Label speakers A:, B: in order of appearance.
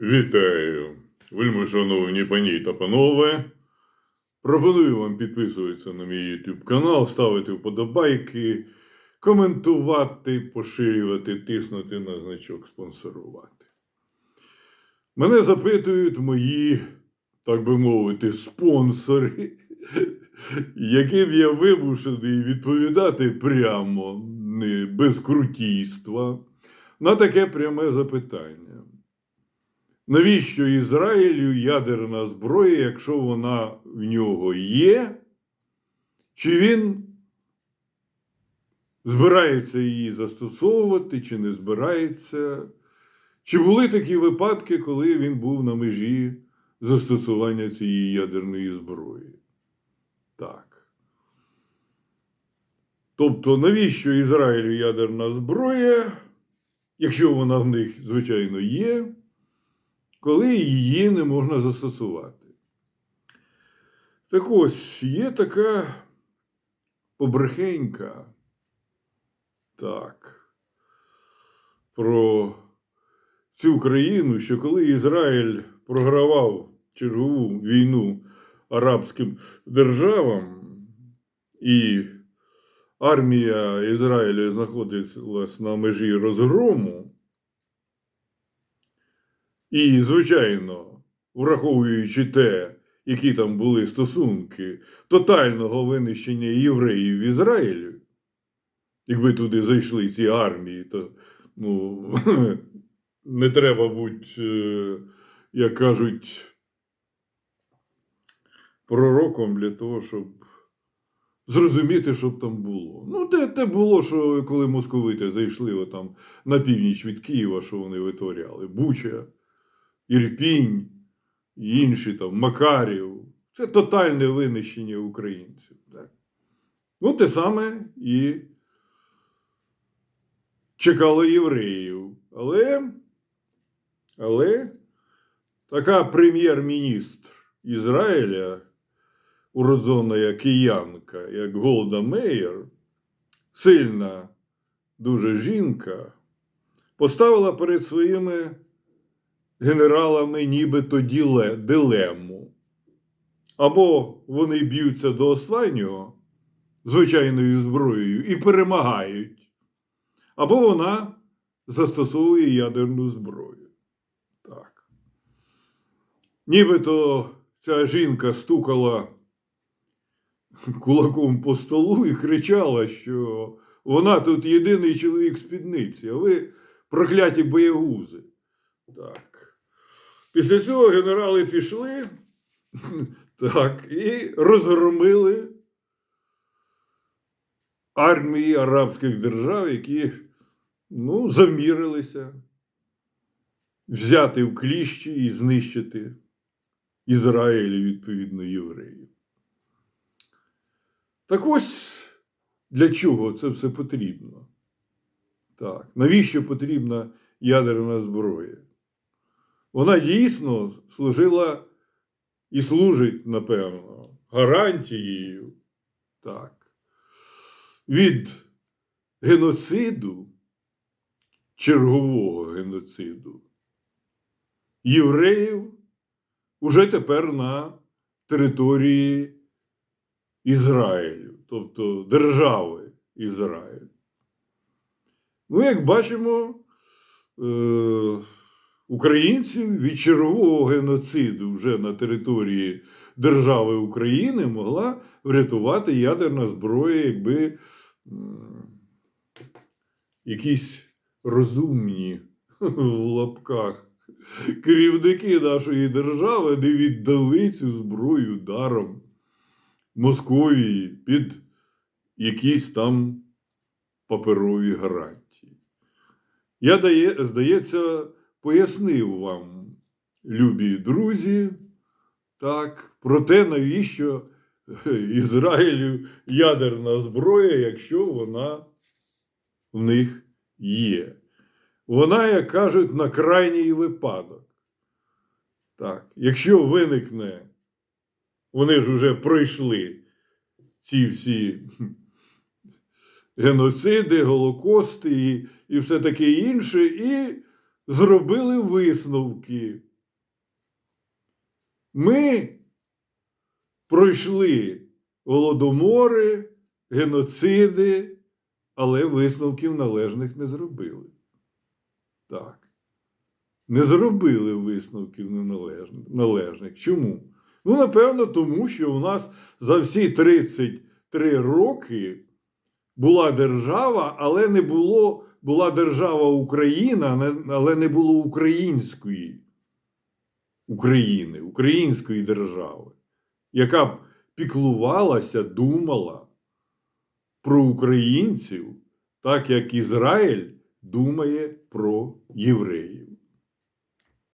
A: Вітаю, вельми шановні пані та панове. Пропоную вам підписуватися на мій YouTube канал, ставити вподобайки, коментувати, поширювати, тиснути на значок спонсорувати. Мене запитують мої, так би мовити, спонсори, яким я вимушений відповідати прямо, без крутійства, на таке пряме запитання. Навіщо Ізраїлю ядерна зброя, якщо вона в нього є? Чи він збирається її застосовувати, чи не збирається? Чи були такі випадки, коли він був на межі застосування цієї ядерної зброї? Так. Тобто, навіщо Ізраїлю ядерна зброя, якщо вона в них, звичайно, є? Коли її не можна застосувати. Так ось є така побрехенька, так, про цю країну, що коли Ізраїль програвав чергову війну арабським державам, і армія Ізраїля знаходилась на межі розгрому, і, звичайно, враховуючи те, які там були стосунки тотального винищення євреїв в Ізраїлі, якби туди зайшли ці армії, то ну, не треба бути, е, як кажуть, пророком для того, щоб зрозуміти, що б там було. Ну, те, те було, що коли московити зайшли отам на північ від Києва, що вони витворяли. Буча. Ірпінь і інші там Макарів. Це тотальне винищення українців. Так? Ну, те саме і чекало євреїв. Але, але така прем'єр-міністр Ізраїля, уродзона киянка, як Голда Меєр, сильна дуже жінка, поставила перед своїми генералами нібито діле, дилему. Або вони б'ються до останнього звичайною зброєю і перемагають, або вона застосовує ядерну зброю. Так. Нібито ця жінка стукала кулаком по столу і кричала, що вона тут єдиний чоловік спідниці, а ви прокляті боягузи. Так. Після цього генерали пішли так, і розгромили армії арабських держав, які ну, замірилися взяти в кліщі і знищити Ізраїль відповідно євреїв. Так ось для чого це все потрібно? Так, навіщо потрібна ядерна зброя? Вона дійсно служила і служить, напевно, гарантією так, від геноциду, чергового геноциду євреїв уже тепер на території Ізраїлю, тобто держави Ізраїль. Ну, як бачимо, е- українців від чергового геноциду вже на території держави України могла врятувати ядерна зброя, якби якісь розумні в лапках керівники нашої держави не віддали цю зброю даром Московії під якісь там паперові гарантії. Я дає, здається, пояснив вам, любі друзі, так, про те, навіщо Ізраїлю ядерна зброя, якщо вона в них є. Вона, як кажуть, на крайній випадок. Так, якщо виникне, вони ж вже пройшли ці всі геноциди, голокости і, і все таке інше, і зробили висновки Ми пройшли голодомори, геноциди, але висновків належних не зробили. Так. Не зробили висновків належних. Чому? Ну, напевно, тому що у нас за всі 33 роки була держава, але не було, була держава Україна, але не було української України, української держави, яка б піклувалася, думала про українців, так як Ізраїль думає про євреїв.